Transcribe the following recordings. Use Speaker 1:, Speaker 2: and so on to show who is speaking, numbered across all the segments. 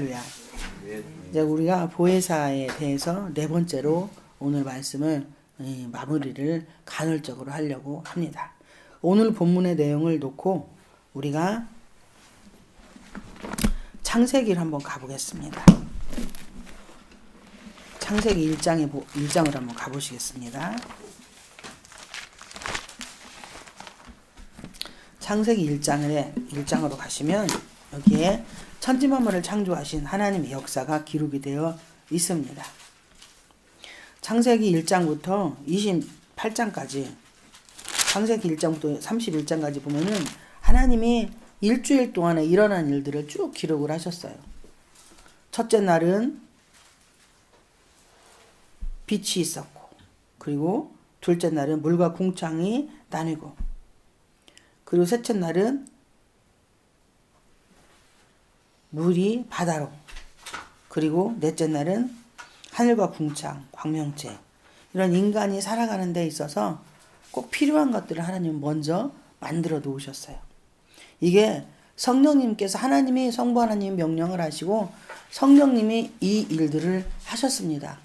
Speaker 1: 할렐루야. 이제 우리가 보혜사에 대해서 네 번째로 오늘 말씀을 예, 마무리를 간헐적으로 하려고 합니다. 오늘 본문의 내용을 놓고 우리가 창세기를 한번 가보겠습니다. 창세기 1장에 1장을 한번 가보시겠습니다. 창세기 1장에 1장으로 가시면 여기에 천지만물을 창조하신 하나님의 역사가 기록이 되어 있습니다. 창세기 1장부터 28장까지 창세기 1장부터 31장까지 보면은 하나님이 일주일 동안에 일어난 일들을 쭉 기록을 하셨어요. 첫째 날은 빛이 있었고 그리고 둘째 날은 물과 궁창이 나뉘고 그리고 셋째 날은 물이 바다로 그리고 넷째 날은 하늘과 궁창, 광명체 이런 인간이 살아가는 데 있어서 꼭 필요한 것들을 하나님 먼저 만들어 놓으셨어요. 이게 성령님께서 하나님이 성부 하나님 명령을 하시고 성령님이 이 일들을 하셨습니다.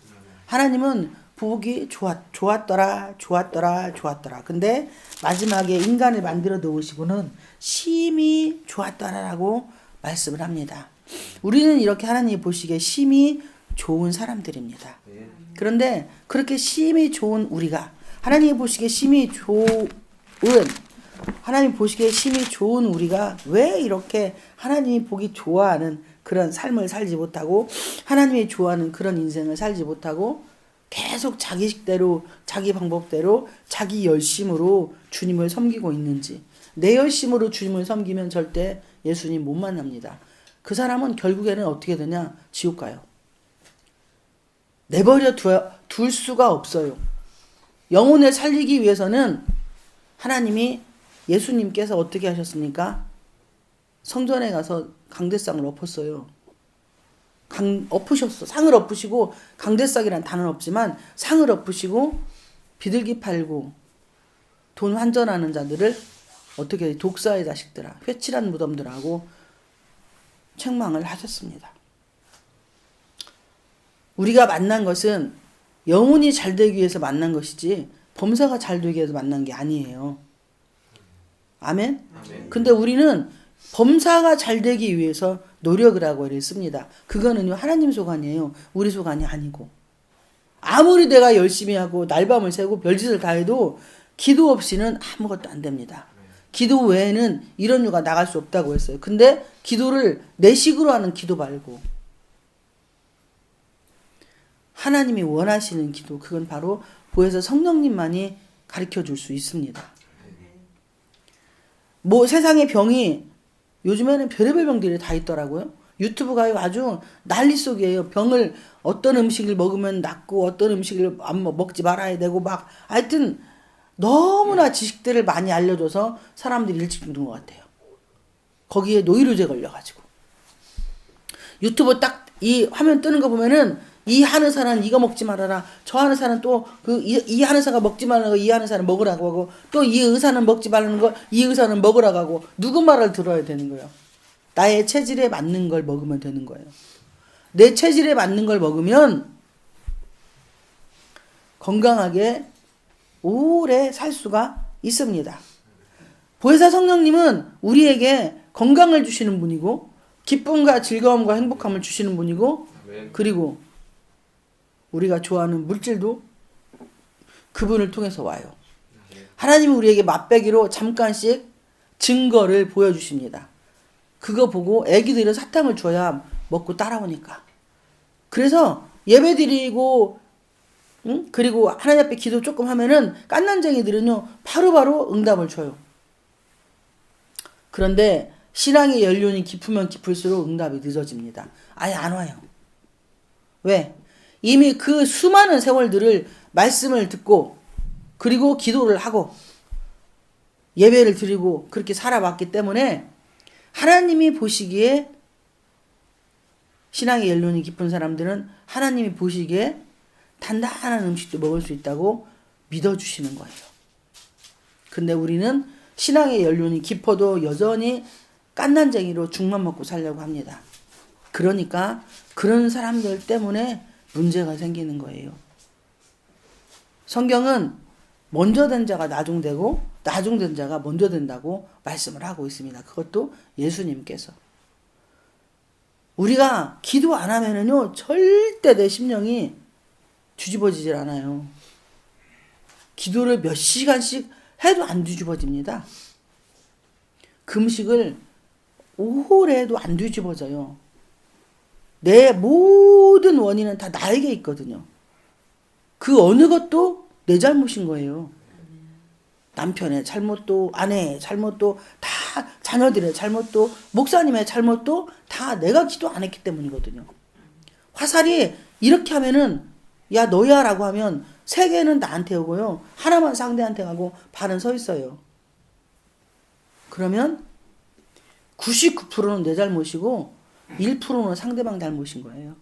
Speaker 1: 하나님은 보기 좋았, 좋았더라, 좋았더라, 좋았더라. 근데 마지막에 인간을 만들어 놓으시고는 심히 좋았더라라고 말씀을 합니다. 우리는 이렇게 하나님이 보시기에 심히 좋은 사람들입니다. 그런데 그렇게 심히 좋은 우리가 하나님이 보시기에 심히 좋은 하나님 보시기에 심히 좋은 우리가 왜 이렇게 하나님이 보기 좋아하는 그런 삶을 살지 못하고 하나님이 좋아하는 그런 인생을 살지 못하고 계속 자기 식대로 자기 방법대로 자기 열심으로 주님을 섬기고 있는지 내 열심으로 주님을 섬기면 절대 예수님 못 만납니다. 그 사람은 결국에는 어떻게 되냐? 지옥 가요. 내버려 둘 수가 없어요. 영혼을 살리기 위해서는 하나님이 예수님께서 어떻게 하셨습니까? 성전에 가서 강대상을 엎었어요. 강, 엎으셨어. 상을 엎으시고, 강대상이란 단어는 없지만, 상을 엎으시고, 비둘기 팔고, 돈 환전하는 자들을 어떻게 독사의 자식들아, 회칠한 무덤들하고 책망을 하셨습니다. 우리가 만난 것은 영혼이 잘 되기 위해서 만난 것이지 범사가 잘 되기 위해서 만난 게 아니에요. 아멘? 아멘. 근데 우리는 범사가 잘 되기 위해서 노력을 하고 이랬습니다. 그거는요, 하나님 소관이에요. 우리 소관이 아니고. 아무리 내가 열심히 하고 날밤을 새고 별짓을 다 해도 기도 없이는 아무것도 안 됩니다. 기도 외에는 이런 유가 나갈 수 없다고 했어요. 근데 기도를 내 식으로 하는 기도 말고 하나님이 원하시는 기도 그건 바로 보혜사 성령님만이 가르쳐 줄 수 있습니다. 뭐 세상의 병이 요즘에는 별의별 병들이 다 있더라고요. 유튜브가 아주 난리 속이에요. 병을 어떤 음식을 먹으면 낫고 어떤 음식을 안 먹지 말아야 되고 막 하여튼 너무나 지식들을 많이 알려줘서 사람들이 일찍 죽는 것 같아요. 거기에 노이로제 걸려가지고. 유튜브 딱 이 화면 뜨는 거 보면은 이 하는 사람 이거 먹지 말아라. 저 하는 사람 또 그이 이 하는 사람 먹지 말라는 거이 하는 사람 먹으라고 하고 또 이 의사는 먹지 말라는 거 이 의사는 먹으라고 하고 누구 말을 들어야 되는 거예요. 나의 체질에 맞는 걸 먹으면 되는 거예요. 내 체질에 맞는 걸 먹으면 건강하게 오래 살 수가 있습니다. 보혜사 성령님은 우리에게 건강을 주시는 분이고 기쁨과 즐거움과 행복함을 주시는 분이고 그리고 우리가 좋아하는 물질도 그분을 통해서 와요. 하나님이 우리에게 맛배기로 잠깐씩 증거를 보여주십니다. 그거 보고 애기들은 사탕을 줘야 먹고 따라오니까. 그래서 예배 드리고 응? 그리고 하나님 앞에 기도 조금 하면은 깐난쟁이들은요 바로바로 응답을 줘요. 그런데 신앙의 연륜이 깊으면 깊을수록 응답이 늦어집니다. 아예 안 와요. 왜? 이미 그 수많은 세월들을 말씀을 듣고 그리고 기도를 하고 예배를 드리고 그렇게 살아왔기 때문에 하나님이 보시기에 신앙의 연륜이 깊은 사람들은 하나님이 보시기에 단단한 음식도 먹을 수 있다고 믿어주시는 거예요. 근데 우리는 신앙의 연륜이 깊어도 여전히 깐난쟁이로 죽만 먹고 살려고 합니다. 그러니까 그런 사람들 때문에 문제가 생기는 거예요. 성경은 먼저 된 자가 나중되고 나중된 자가 먼저 된다고 말씀을 하고 있습니다. 그것도 예수님께서. 우리가 기도 안 하면은요, 절대 내 심령이 뒤집어지질 않아요. 기도를 몇 시간씩 해도 안 뒤집어집니다. 금식을 오래 해도 안 뒤집어져요. 내 모든 원인은 다 나에게 있거든요. 그 어느 것도 내 잘못인 거예요. 남편의 잘못도 아내의 잘못도 다 자녀들의 잘못도 목사님의 잘못도 다 내가 기도 안 했기 때문이거든요. 화살이 이렇게 하면은 야 너야 라고 하면 세 개는 나한테 오고요. 하나만 상대한테 가고 발은 서 있어요. 그러면 99%는 내 잘못이고 1%는 상대방 잘못인 거예요.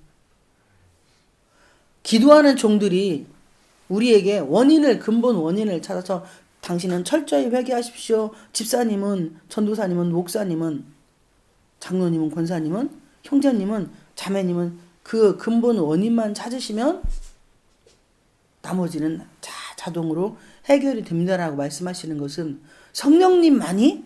Speaker 1: 기도하는 종들이 우리에게 원인을 근본 원인을 찾아서 당신은 철저히 회개하십시오. 집사님은 전도사님은 목사님은 장로님은 권사님은 형제님은 자매님은 그 근본 원인만 찾으시면 나머지는 자, 자동으로 해결이 됩니다라고 말씀하시는 것은 성령님만이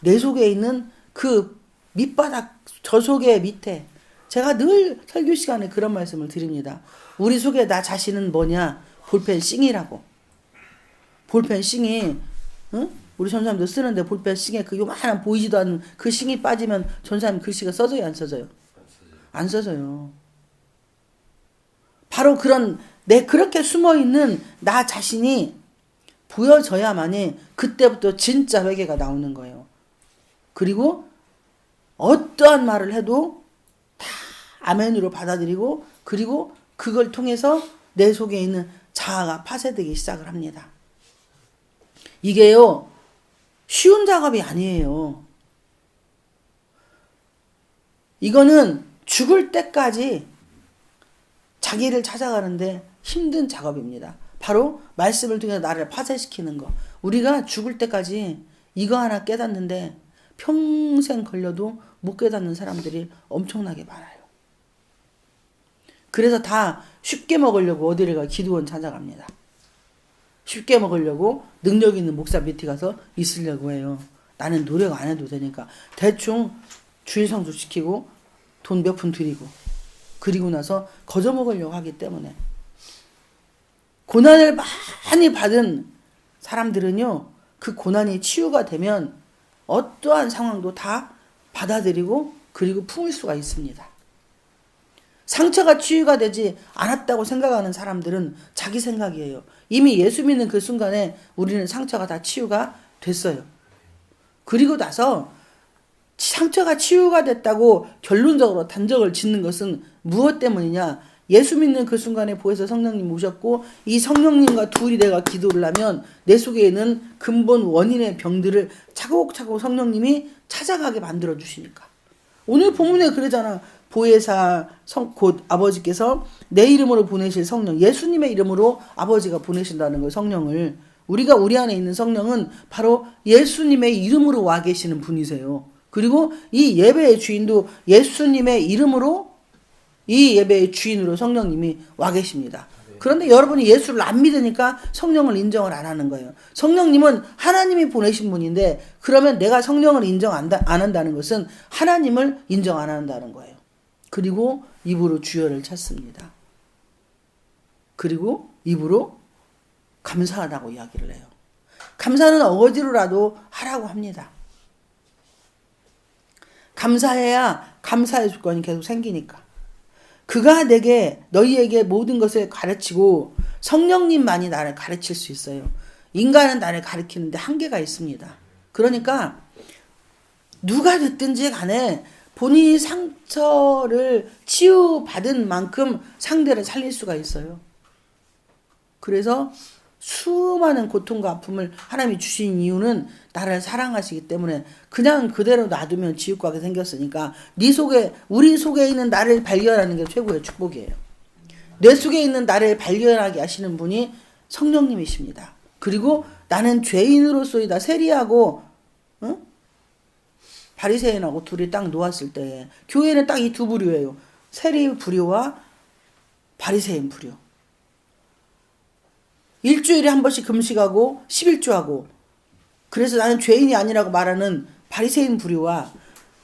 Speaker 1: 내 속에 있는 그 밑바닥 저 속의 밑에 제가 늘 설교 시간에 그런 말씀을 드립니다. 우리 속에 나 자신은 뭐냐? 볼펜 싱이라고. 볼펜 싱이 응? 우리 전사님도 쓰는데 볼펜 싱에 그 요만한 보이지도 않는 그 싱이 빠지면 전사님 글씨가 써져요 안 써져요? 안 써져요. 바로 그런 내 그렇게 숨어 있는 나 자신이 보여져야만이 그때부터 진짜 회개가 나오는 거예요. 그리고 어떠한 말을 해도 다 아멘으로 받아들이고 그리고 그걸 통해서 내 속에 있는 자아가 파쇄되기 시작을 합니다. 이게요, 쉬운 작업이 아니에요. 이거는 죽을 때까지 자기를 찾아가는데 힘든 작업입니다. 바로 말씀을 통해 나를 파쇄시키는 거. 우리가 죽을 때까지 이거 하나 깨닫는데 평생 걸려도 못 깨닫는 사람들이 엄청나게 많아요. 그래서 다 쉽게 먹으려고 어디를 가 기도원 찾아갑니다. 쉽게 먹으려고 능력 있는 목사 밑에 가서 있으려고 해요. 나는 노력 안 해도 되니까 대충 주일 성수 시키고 돈 몇 푼 드리고 그리고 나서 거저 먹으려고 하기 때문에 고난을 많이 받은 사람들은요 그 고난이 치유가 되면 어떠한 상황도 다 받아들이고 그리고 품을 수가 있습니다. 상처가 치유가 되지 않았다고 생각하는 사람들은 자기 생각이에요. 이미 예수 믿는 그 순간에 우리는 상처가 다 치유가 됐어요. 그리고 나서 상처가 치유가 됐다고 결론적으로 단정을 짓는 것은 무엇 때문이냐? 예수 믿는 그 순간에 보혜사 성령님 오셨고 이 성령님과 둘이 내가 기도를 하면 내 속에 있는 근본 원인의 병들을 차곡차곡 성령님이 찾아가게 만들어 주시니까. 오늘 본문에 그러잖아. 보혜사 성, 곧 아버지께서 내 이름으로 보내실 성령, 예수님의 이름으로 아버지가 보내신다는 거예요, 성령을. 우리가 우리 안에 있는 성령은 바로 예수님의 이름으로 와 계시는 분이세요. 그리고 이 예배의 주인도 예수님의 이름으로 이 예배의 주인으로 성령님이 와 계십니다. 그런데 여러분이 예수를 안 믿으니까 성령을 인정을 안 하는 거예요. 성령님은 하나님이 보내신 분인데 그러면 내가 성령을 인정 안, 한다는 것은 하나님을 인정 안 한다는 거예요. 그리고 입으로 주여를 찾습니다. 그리고 입으로 감사하다고 이야기를 해요. 감사는 어거지로라도 하라고 합니다. 감사해야 감사의 조건이 계속 생기니까. 그가 내게 너희에게 모든 것을 가르치고 성령님만이 나를 가르칠 수 있어요. 인간은 나를 가르치는데 한계가 있습니다. 그러니까 누가 됐든지 간에 본인이 상처를 치유받은 만큼 상대를 살릴 수가 있어요. 그래서 수많은 고통과 아픔을 하나님이 주신 이유는 나를 사랑하시기 때문에 그냥 그대로 놔두면 지옥과게 생겼으니까 네 속에 우리 속에 있는 나를 발견하는 게 최고의 축복이에요. 내 속에 있는 나를 발견하게 하시는 분이 성령님이십니다. 그리고 나는 죄인으로서이다 세리하고 응? 바리새인하고 둘이 딱 놓았을 때 교회는 딱 이 두 부류예요. 세리 부류와 바리새인 부류. 일주일에 한 번씩 금식하고 11조하고 그래서 나는 죄인이 아니라고 말하는 바리새인 부류와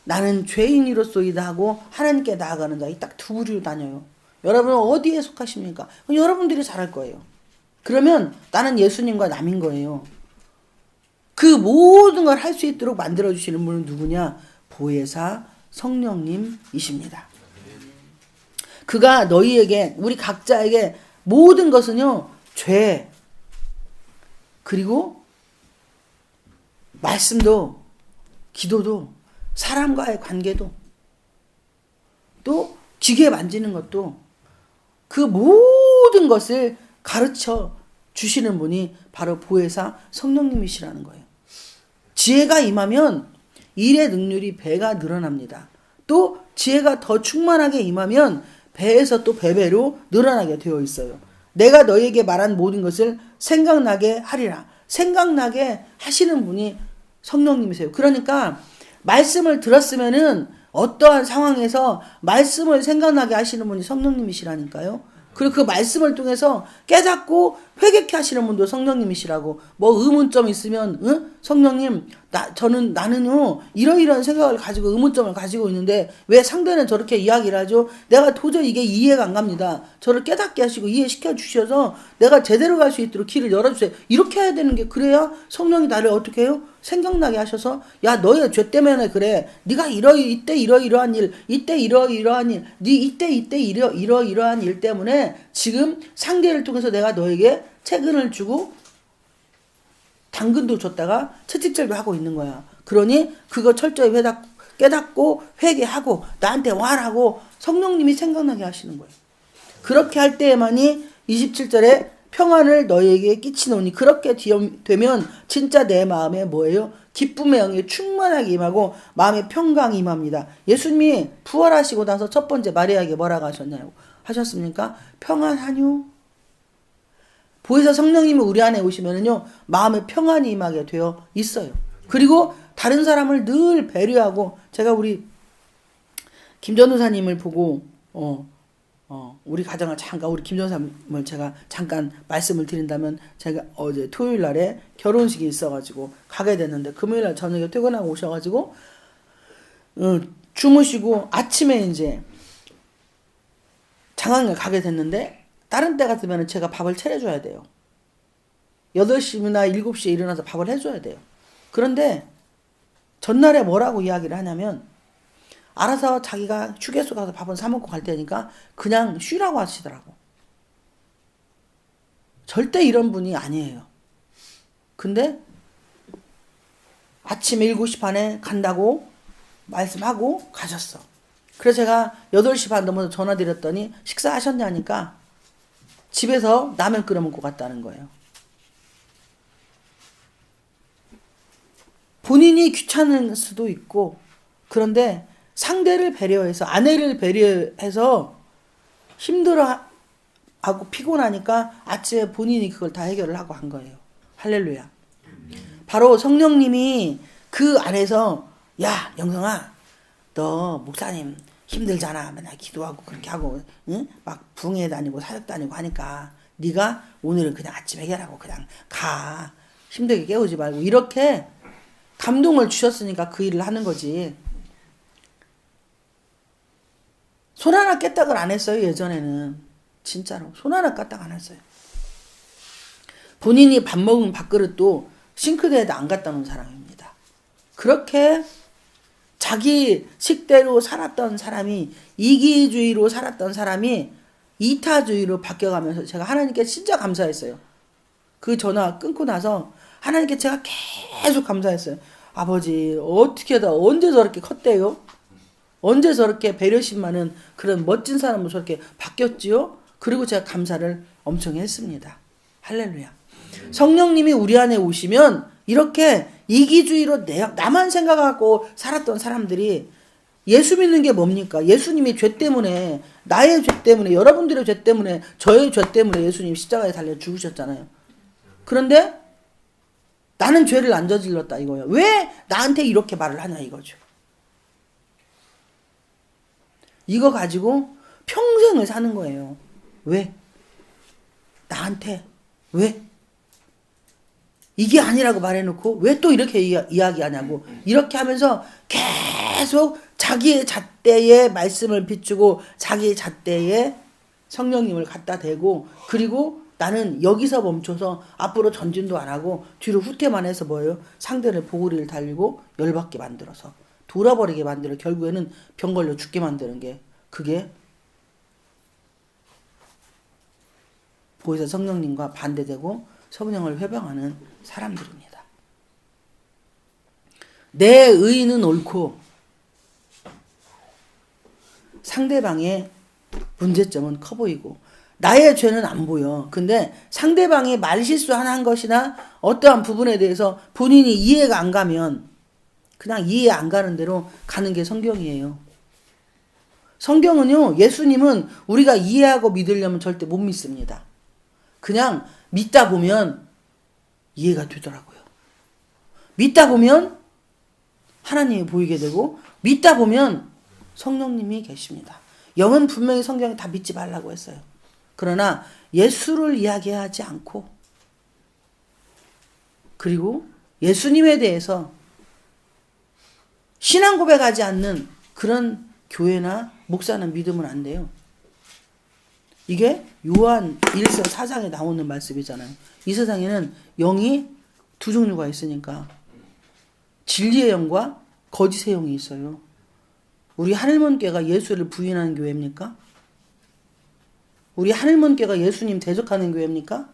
Speaker 1: 나는 죄인이로소이다 하고 하나님께 나아가는 자 이 딱 두 부류로 다녀요. 여러분은 어디에 속하십니까? 여러분들이 잘할 거예요. 그러면 나는 예수님과 남인 거예요. 그 모든 걸 할 수 있도록 만들어 주시는 분은 누구냐? 보혜사 성령님이십니다. 그가 너희에게 우리 각자에게 모든 것은요 죄 그리고 말씀도 기도도 사람과의 관계도 또 기계 만지는 것도 그 모든 것을 가르쳐 주시는 분이 바로 보혜사 성령님이시라는 거예요. 지혜가 임하면 일의 능률이 배가 늘어납니다. 또 지혜가 더 충만하게 임하면 배에서 또 배배로 늘어나게 되어 있어요. 내가 너에게 말한 모든 것을 생각나게 하리라. 생각나게 하시는 분이 성령님이세요. 그러니까 말씀을 들었으면은 어떠한 상황에서 말씀을 생각나게 하시는 분이 성령님이시라니까요. 그리고 그 말씀을 통해서 깨닫고 회개케 하시는 분도 성령님이시라고. 뭐 의문점 있으면 응? 성령님 나 저는 나는요 이러이러한 생각을 가지고 의문점을 가지고 있는데 왜 상대는 저렇게 이야기를 하죠? 내가 도저히 이게 이해가 안 갑니다. 저를 깨닫게 하시고 이해시켜 주셔서 내가 제대로 갈 수 있도록 길을 열어주세요. 이렇게 해야 되는 게 그래야 성령이 나를 어떻게 해요? 생각나게 하셔서 야 너의 죄 때문에 그래. 네가 이러 이때 이러 이러한 일 이때 이러 이러한 일 네 이때 이때 이러 이러 이러한 일 때문에 지금 상대를 통해서 내가 너에게 채근을 주고 당근도 줬다가 채찍질도 하고 있는 거야. 그러니 그거 철저히 회답, 깨닫고 회개하고 나한테 와라고 성령님이 생각나게 하시는 거예요. 그렇게 할 때에만이 27절에 평안을 너희에게 끼치노니 그렇게 되면 진짜 내 마음에 뭐예요? 기쁨의 영이 충만하게 임하고 마음의 평강이 임합니다. 예수님이 부활하시고 나서 첫 번째 마리아에게 뭐라고 하셨냐고 하셨습니까? 평안하뇨? 보혜사 성령님이 우리 안에 오시면은요, 마음의 평안이 임하게 되어 있어요. 그리고 다른 사람을 늘 배려하고, 제가 우리 김전우사님을 보고, 어, 어, 우리 가정을 잠깐, 우리 김전사님을 제가 잠깐 말씀을 드린다면, 제가 어제 토요일 날에 결혼식이 있어가지고 가게 됐는데, 금요일 날 저녁에 퇴근하고 오셔가지고, 어, 주무시고 아침에 이제 장항을 가게 됐는데, 다른 때 같으면 제가 밥을 차려줘야 돼요. 8시나 7시에 일어나서 밥을 해줘야 돼요. 그런데 전날에 뭐라고 이야기를 하냐면 알아서 자기가 휴게소 가서 밥은 사먹고 갈 테니까 그냥 쉬라고 하시더라고. 절대 이런 분이 아니에요. 근데 아침 7시 반에 간다고 말씀하고 가셨어. 그래서 제가 8시 반 넘어서 전화 드렸더니 식사하셨냐니까 집에서 라면 끓여 먹고 갔다는 거예요. 본인이 귀찮을 수도 있고 그런데 상대를 배려해서 아내를 배려해서 힘들어 하고 피곤하니까 아침에 본인이 그걸 다 해결을 하고 한 거예요. 할렐루야. 바로 성령님이 그 안에서 야 영성아 너 목사님 힘들잖아. 맨날 기도하고 그렇게 하고 응? 막 붕에 다니고 사역 다니고 하니까 네가 오늘은 그냥 아침 해결하고 그냥 가. 힘들게 깨우지 말고 이렇게 감동을 주셨으니까 그 일을 하는 거지. 손 하나 깨딱을 안 했어요, 예전에는. 진짜로. 손 하나 까딱 안 했어요. 본인이 밥 먹은 밥그릇도 싱크대에다 안 갖다 놓은 사람입니다. 그렇게 자기 식대로 살았던 사람이 이기주의로 살았던 사람이 이타주의로 바뀌어가면서 제가 하나님께 진짜 감사했어요. 그 전화 끊고 나서 하나님께 제가 계속 감사했어요. 아버지 어떻게 다 언제 저렇게 컸대요? 언제 저렇게 배려심 많은 그런 멋진 사람으로 저렇게 바뀌었지요? 그리고 제가 감사를 엄청 했습니다. 할렐루야. 성령님이 우리 안에 오시면 이렇게 이기주의로 내, 나만 생각하고 살았던 사람들이 예수 믿는 게 뭡니까? 예수님이 죄 때문에 나의 죄 때문에 여러분들의 죄 때문에 저의 죄 때문에 예수님 십자가에 달려 죽으셨잖아요. 그런데 나는 죄를 안 저질렀다 이거예요. 왜 나한테 이렇게 말을 하냐 이거죠. 이거 가지고 평생을 사는 거예요. 왜? 나한테 왜? 이게 아니라고 말해놓고 왜 또 이렇게 이야, 이야기하냐고. 이렇게 하면서 계속 자기의 잣대에 말씀을 비추고 자기의 잣대에 성령님을 갖다 대고 그리고 나는 여기서 멈춰서 앞으로 전진도 안 하고 뒤로 후퇴만 해서 뭐예요? 상대를 보고리를 달리고 열받게 만들어서 돌아버리게 만들어. 결국에는 병 걸려 죽게 만드는 게. 그게 보혜사 성령님과 반대되고 성령을 회방하는 사람들입니다. 내 의는 옳고 상대방의 문제점은 커 보이고 나의 죄는 안 보여. 근데 상대방이 말실수 하나 한 것이나 어떠한 부분에 대해서 본인이 이해가 안 가면 그냥 이해 안 가는 대로 가는 게 성경이에요. 성경은요, 예수님은 우리가 이해하고 믿으려면 절대 못 믿습니다. 그냥 믿다 보면 이해가 되더라고요. 믿다 보면 하나님이 보이게 되고 믿다 보면 성령님이 계십니다. 영은 분명히 성경에 다 믿지 말라고 했어요. 그러나 예수를 이야기하지 않고 그리고 예수님에 대해서 신앙 고백하지 않는 그런 교회나 목사는 믿으면 안 돼요. 이게 요한 1서 4장에 나오는 말씀이잖아요. 이 세상에는 영이 두 종류가 있으니까 진리의 영과 거짓의 영이 있어요. 우리 하늘문교가 예수를 부인하는 교회입니까? 우리 하늘문교가 예수님 대적하는 교회입니까?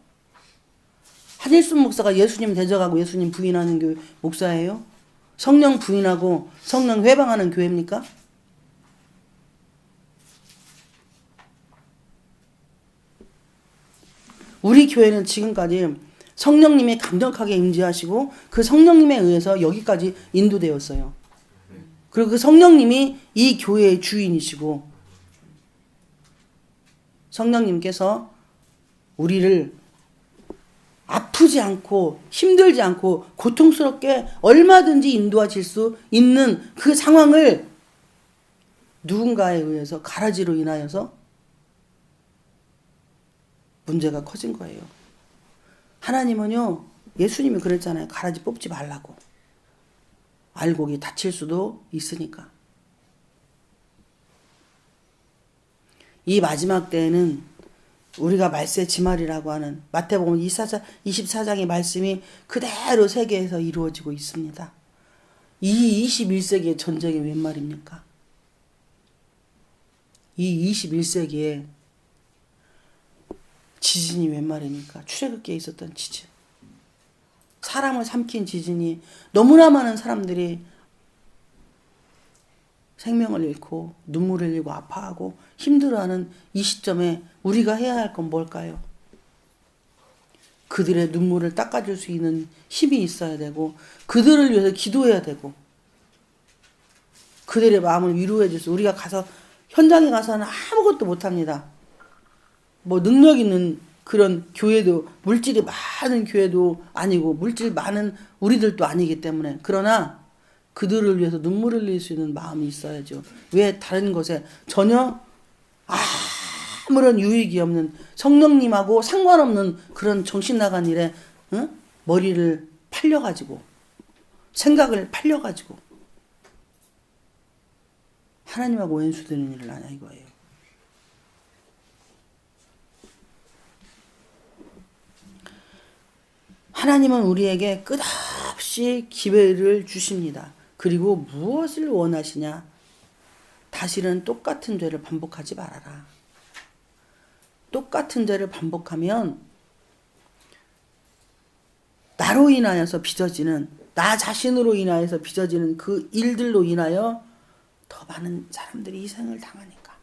Speaker 1: 한일순 목사가 예수님 대적하고 예수님 부인하는 교회 목사예요? 성령 부인하고 성령 회방하는 교회입니까? 우리 교회는 지금까지 성령님이 강력하게 임재하시고 그 성령님에 의해서 여기까지 인도되었어요. 그리고 그 성령님이 이 교회의 주인이시고 성령님께서 우리를 아프지 않고 힘들지 않고 고통스럽게 얼마든지 인도하실 수 있는 그 상황을 누군가에 의해서 가라지로 인하여서 문제가 커진 거예요. 하나님은요, 예수님이 그랬잖아요. 가라지 뽑지 말라고. 알곡이 다칠 수도 있으니까. 이 마지막 때에는 우리가 말세 지말이라고 하는 마태복음 24장, 24장의 말씀이 그대로 세계에서 이루어지고 있습니다. 이 21세기의 전쟁이 웬 말입니까? 이 21세기에 지진이 웬 말입니까? 출애굽기에 있었던 지진. 사람을 삼킨 지진이 너무나 많은 사람들이 생명을 잃고 눈물을 흘리고 아파하고 힘들어하는 이 시점에 우리가 해야 할 건 뭘까요? 그들의 눈물을 닦아줄 수 있는 힘이 있어야 되고 그들을 위해서 기도해야 되고 그들의 마음을 위로해 줄 수 우리가 가서 현장에 가서는 아무것도 못합니다. 뭐 능력 있는 그런 교회도 물질이 많은 교회도 아니고 물질 많은 우리들도 아니기 때문에 그러나 그들을 위해서 눈물을 흘릴 수 있는 마음이 있어야죠. 왜 다른 것에 전혀 아무런 유익이 없는 성령님하고 상관없는 그런 정신 나간 일에 응? 머리를 팔려가지고 생각을 팔려가지고 하나님하고 원수되는 일을 하냐 이거예요. 하나님은 우리에게 끝없이 기회를 주십니다. 그리고 무엇을 원하시냐? 다시는 똑같은 죄를 반복하지 말아라. 똑같은 죄를 반복하면 나로 인하여서 빚어지는 나 자신으로 인하여서 빚어지는 그 일들로 인하여 더 많은 사람들이 희생을 당하니까.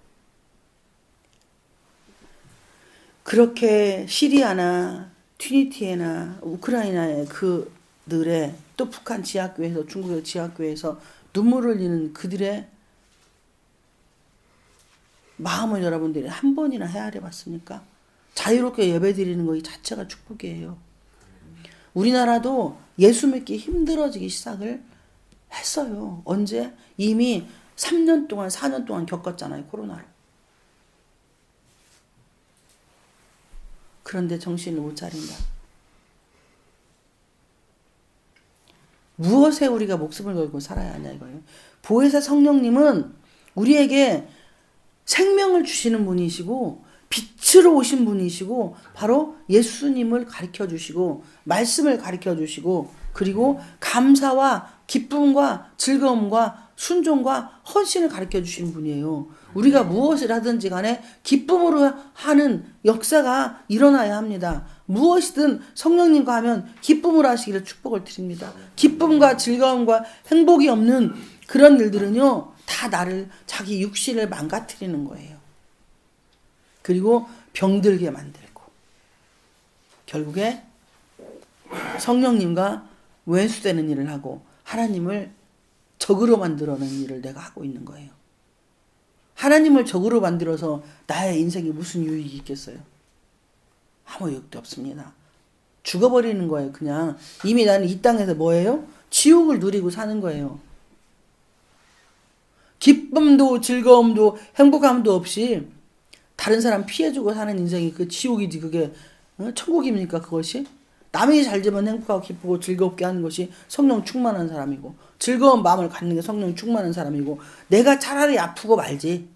Speaker 1: 그렇게 시리아나 튀니티에나 우크라이나의 그들의 또 북한 지하교회에서 중국의 지하교회에서 눈물을 흘리는 그들의 마음을 여러분들이 한 번이나 헤아려 봤습니까? 자유롭게 예배 드리는 거이 자체가 축복이에요. 우리나라도 예수 믿기 힘들어지기 시작을 했어요. 언제? 이미 3년 동안, 4년 동안 겪었잖아요, 코로나로. 그런데 정신을 못 차린다. 무엇에 우리가 목숨을 걸고 살아야 하냐 이거예요. 보혜사 성령님은 우리에게 생명을 주시는 분이시고 빛으로 오신 분이시고 바로 예수님을 가르쳐 주시고 말씀을 가르쳐 주시고 그리고 감사와 기쁨과 즐거움과 순종과 헌신을 가르쳐 주시는 분이에요. 우리가 무엇을 하든지 간에 기쁨으로 하는 역사가 일어나야 합니다. 무엇이든 성령님과 하면 기쁨으로 하시기를 축복을 드립니다. 기쁨과 즐거움과 행복이 없는 그런 일들은요, 다 나를, 자기 육신을 망가뜨리는 거예요. 그리고 병들게 만들고, 결국에 성령님과 왼수되는 일을 하고, 하나님을 적으로 만들어내는 일을 내가 하고 있는 거예요. 하나님을 적으로 만들어서 나의 인생에 무슨 유익이 있겠어요? 아무 유익도 없습니다. 죽어버리는 거예요, 그냥. 이미 나는 이 땅에서 뭐예요? 지옥을 누리고 사는 거예요. 기쁨도 즐거움도 행복함도 없이 다른 사람 피해주고 사는 인생이 그 지옥이지 그게 어? 천국입니까 그것이? 남이 잘 되면 행복하고 기쁘고 즐겁게 하는 것이 성령 충만한 사람이고 즐거운 마음을 갖는 게 성령 충만한 사람이고 내가 차라리 아프고 말지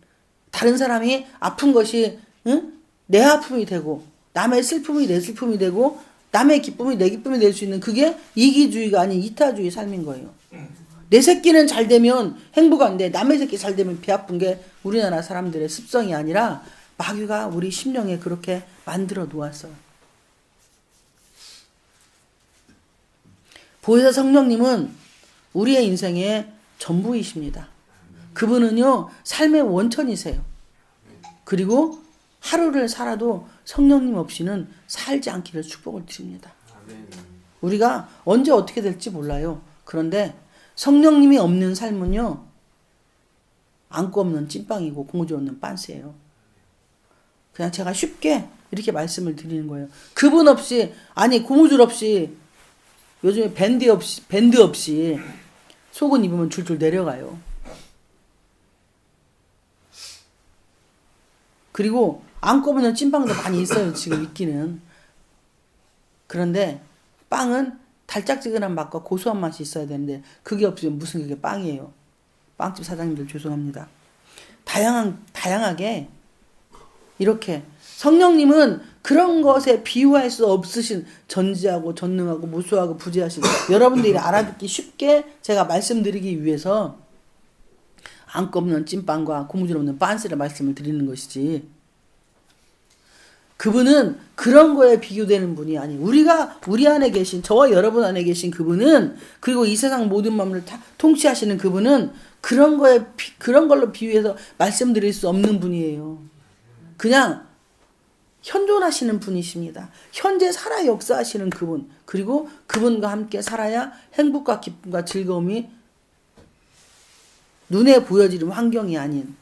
Speaker 1: 다른 사람이 아픈 것이 응? 내 아픔이 되고 남의 슬픔이 내 슬픔이 되고 남의 기쁨이 내 기쁨이 될 수 있는 그게 이기주의가 아닌 이타주의 삶인 거예요. 내 새끼는 잘 되면 행복한데 남의 새끼 잘 되면 배 아픈 게 우리나라 사람들의 습성이 아니라 마귀가 우리 심령에 그렇게 만들어 놓았어요. 보혜사 성령님은 우리의 인생의 전부이십니다. 그분은요, 삶의 원천이세요. 그리고 하루를 살아도 성령님 없이는 살지 않기를 축복을 드립니다. 우리가 언제 어떻게 될지 몰라요. 그런데 성령님이 없는 삶은요, 안고 없는 찐빵이고 고무줄 없는 빤스예요. 그냥 제가 쉽게 이렇게 말씀을 드리는 거예요. 그분 없이, 아니, 고무줄 없이 요즘에 밴드 없이 밴드 없이 속은 입으면 줄줄 내려가요. 그리고 안 꺼보는 찐빵도 많이 있어요. 지금 있기는. 그런데 빵은 달짝지근한 맛과 고소한 맛이 있어야 되는데 그게 없으면 무슨 그게 빵이에요. 빵집 사장님들 죄송합니다. 다양한 다양하게 이렇게 성령님은 그런 것에 비유할 수 없으신 전지하고 전능하고 무수하고 부지하신 여러분들이 알아듣기 쉽게 제가 말씀드리기 위해서 안고 없는 찐빵과 고무줄 없는 빤스를 말씀을 드리는 것이지. 그분은 그런 거에 비교되는 분이 아니 우리가 우리 안에 계신 저와 여러분 안에 계신 그분은 그리고 이 세상 모든 마음을 다 통치하시는 그분은 그런 거에 그런 걸로 비유해서 말씀드릴 수 없는 분이에요. 그냥 현존하시는 분이십니다. 현재 살아 역사하시는 그분, 그리고 그분과 함께 살아야 행복과 기쁨과 즐거움이 눈에 보여지는 환경이 아닌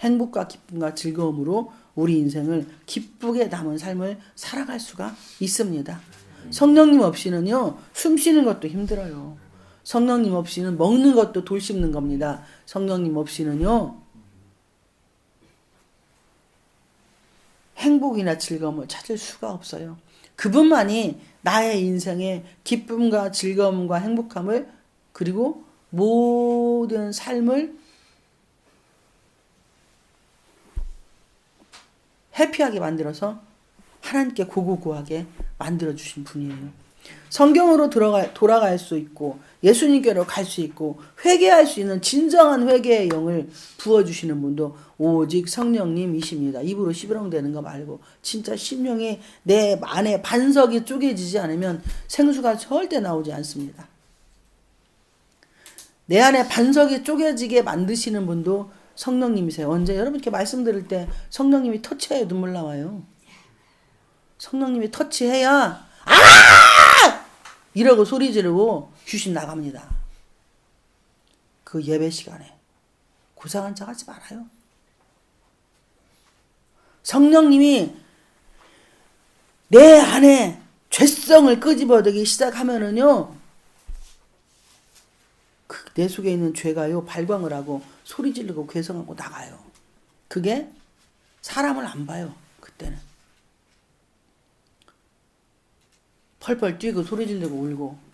Speaker 1: 행복과 기쁨과 즐거움으로 우리 인생을 기쁘게 남은 삶을 살아갈 수가 있습니다. 성령님 없이는요, 숨 쉬는 것도 힘들어요. 성령님 없이는 먹는 것도 돌 씹는 겁니다. 성령님 없이는요, 행복이나 즐거움을 찾을 수가 없어요. 그분만이 나의 인생의 기쁨과 즐거움과 행복함을 그리고 모든 삶을 해피하게 만들어서 하나님께 고고고하게 만들어 주신 분이에요. 성경으로 돌아갈 수 있고 예수님께로 갈 수 있고 회개할 수 있는 진정한 회개의 영을 부어주시는 분도 오직 성령님이십니다. 입으로 시비렁대는 거 말고 진짜 심령이 내 안에 반석이 쪼개지지 않으면 생수가 절대 나오지 않습니다. 내 안에 반석이 쪼개지게 만드시는 분도 성령님이세요. 언제 여러분 이렇게 말씀 들을 때 성령님이 터치해야 눈물 나와요. 성령님이 터치해야 아! 이러고 소리 지르고 귀신 나갑니다. 그 예배 시간에 고상한 척 하지 말아요. 성령님이 내 안에 죄성을 끄집어내기 시작하면은요, 그내 속에 있는 죄가요 발광을 하고 소리 지르고 괴성하고 나가요. 그게 사람을 안 봐요. 그때는 펄펄 뛰고 소리 지르고 울고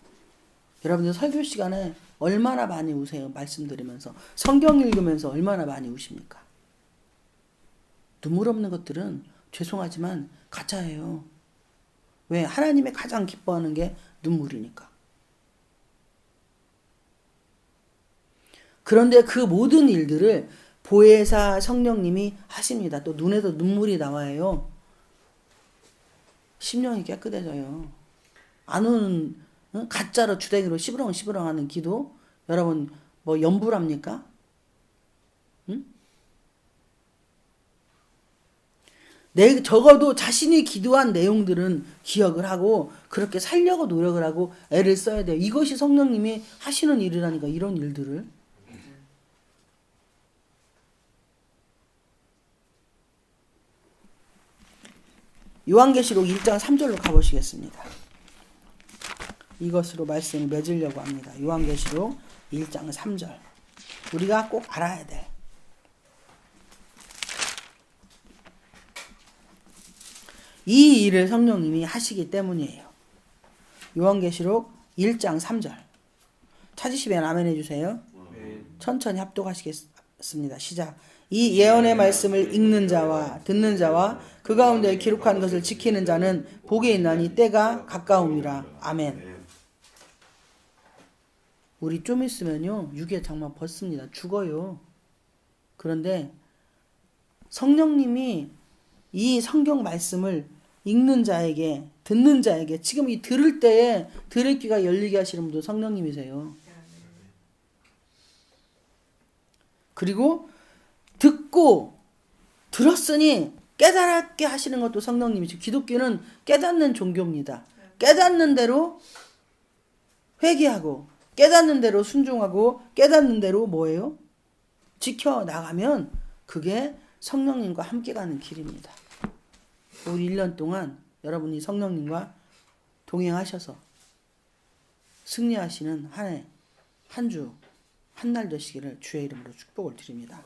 Speaker 1: 여러분들 설교 시간에 얼마나 많이 우세요 말씀드리면서 성경 읽으면서 얼마나 많이 우십니까? 눈물 없는 것들은 죄송하지만 가짜예요. 왜 하나님의 가장 기뻐하는 게 눈물이니까. 그런데 그 모든 일들을 보혜사 성령님이 하십니다. 또 눈에도 눈물이 나와요. 심령이 깨끗해져요. 안 오는 응? 가짜로 주댕이로 시부렁 시부렁 하는 기도 여러분 뭐 염불합니까? 응? 내 적어도 자신이 기도한 내용들은 기억을 하고 그렇게 살려고 노력을 하고 애를 써야 돼요. 이것이 성령님이 하시는 일이라니까 이런 일들을 요한계시록 1장 3절로 가보시겠습니다. 이것으로 말씀을 맺으려고 합니다. 요한계시록 1장 3절. 우리가 꼭 알아야 돼. 이 일을 성령님이 하시기 때문이에요. 요한계시록 1장 3절. 찾으시면 아멘 해주세요. 천천히 합독하시겠습니다. 시작. 이 예언의 말씀을 읽는 자와 듣는 자와 그 가운데 기록한 것을 지키는 자는 복이 있나니 때가 가까움이라. 아멘. 우리 좀 있으면요 육의 장마 벗습니다. 죽어요. 그런데 성령님이 이 성경 말씀을 읽는 자에게 듣는 자에게 지금 이 들을 때에 들을 귀가 열리게 하시는 분도 성령님이세요. 그리고 듣고 들었으니 깨달게 하시는 것도 성령님이죠. 기독교는 깨닫는 종교입니다. 깨닫는 대로 회개하고 깨닫는 대로 순종하고 깨닫는 대로 뭐예요? 지켜 나가면 그게 성령님과 함께 가는 길입니다. 우리 1년 동안 여러분이 성령님과 동행하셔서 승리하시는 한 해, 한 주, 한 날 되시기를 주의 이름으로 축복을 드립니다.